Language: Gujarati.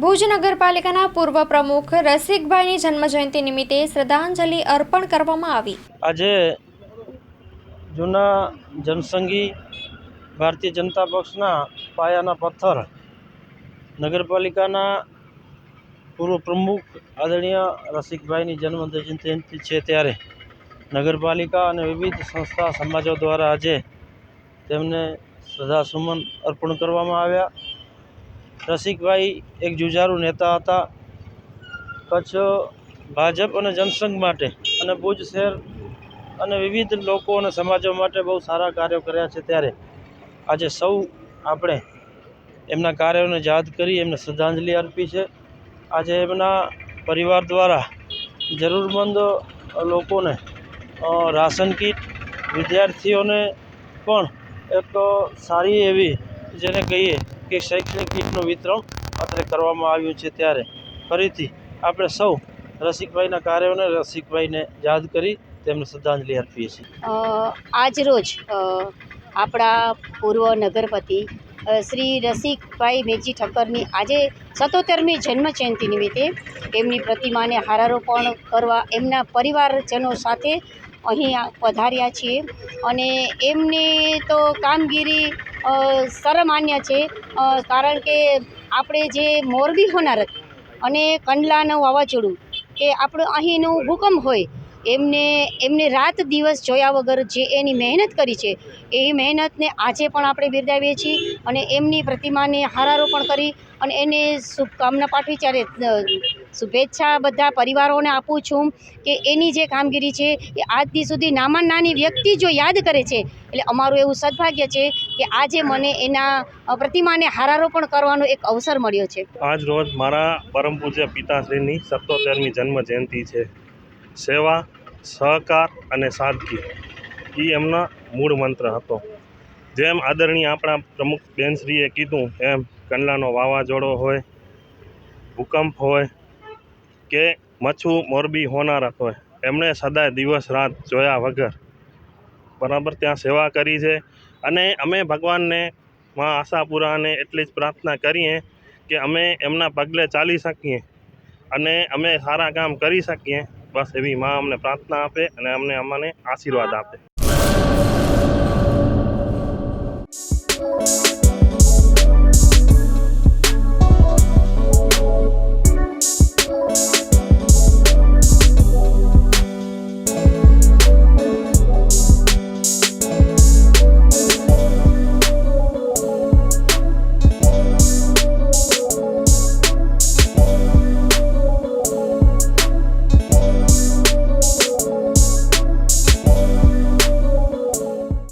ભુજ નગરપાલિકાના પૂર્વ પ્રમુખ રસિકભાઈની જન્મજયંતિ નિમિત્તે શ્રદ્ધાંજલિ અર્પણ કરવામાં આવી. આજે જૂના જનસંઘી ભારતીય જનતા પક્ષના પાયાના પથ્થર નગરપાલિકાના પૂર્વ પ્રમુખ આદરણીય રસિકભાઈની જન્મ જયંતિ છે ત્યારે નગરપાલિકા અને વિવિધ સંસ્થા સમાજો દ્વારા આજે તેમને શ્રદ્ધાસુમન અર્પણ કરવામાં આવ્યા. રસિકભાઈ એક જુજારુ નેતા હતા. કચ્છ ભાજપ અને જનસંઘ માટે અને ભુજ શહેર અને વિવિધ લોકો અને સમાજો માટે બહુ સારા કાર્યો કર્યા છે ત્યારે. આજે સૌ આપણે એમના કાર્યોને યાદ કરી, એમને શ્રદ્ધાંજલિ અર્પી છે. આજે એમના પરિવાર દ્વારા જરૂરમંદ લોકોને રાશન કીટ, વિદ્યાર્થીઓને પણ એક સારી એવી, જેને કહીએ કે શૈક્ષણિક કીટનું વિતરણ અત્રે કરવામાં આવ્યું છે ત્યારે. ફરીથી આપણે સૌ રસિકભાઈના કાર્યોને રસિકભાઈને યાદ કરી તેમને શ્રદ્ધાંજલિ અર્પીએ છીએ. આજ રોજ આપણા પૂર્વ નગરપતિ શ્રી રસિકભાઈ મેજી ઠક્કરની આજે સત્તોતેરમી જન્મજયંતિ નિમિત્તે એમની પ્રતિમાને હારારોપણ કરવા એમના પરિવારજનો સાથે અહીં પધાર્યા છીએ. અને એમની તો કામગીરી સર્વમાન્ય છે. કારણ કે આપણે જે મોરબી હોનારત અને કંડલાનું વાવાઝોડું કે આપણું અહીંનું ભૂકંપ હોય, એમને એમને રાત દિવસ જોયા વગર જે એની મહેનત કરી છે, એ મહેનતને આજે પણ આપણે બિરદાવીએ છીએ અને એમની પ્રતિમાને હારારોપણ કરી અને એને શુભકામના પાઠવી ત્યારે શુભેચ્છા બધા પરિવારોને આપું છું કે એની જે કામગીરી છે એ આજ સુધી નામાં નાની વ્યક્તિ જો યાદ કરે છે, એટલે અમારું એવું સદભાગ્ય છે કે આજે મને એના પ્રતિમાને પ્રતિમાને હારારોપણ કરવાનો એક અવસર મળ્યો છે. આજ રોજ મારા પરમ પૂજ્ય પિતાશ્રીની સત્તોતેરમી જન્મ જયંતિ છે. સેવા, સહકાર અને સાદગી એ એમના મૂળ મંત્ર હતો. જેમ આદરણીય આપણા પ્રમુખ બેનશ્રીએ કીધું, એમ કંડલાનો વાવાઝોડો હોય, ભૂકંપ હોય કે મચ્છુ મોરબી હોનારત હોય એમણે સદાય દિવસ રાત જોયા વગર બરાબર ત્યાં સેવા કરી છે. અને અમે ભગવાનને માં આશાપુરાને એટલી જ પ્રાર્થના કરીએ કે અમે એમના પગલે ચાલી શકીએ અને અમે સારા કામ કરી શકીએ. બસ એવી માં અમને પ્રાર્થના આપે અને અમને અમને આશીર્વાદ આપે.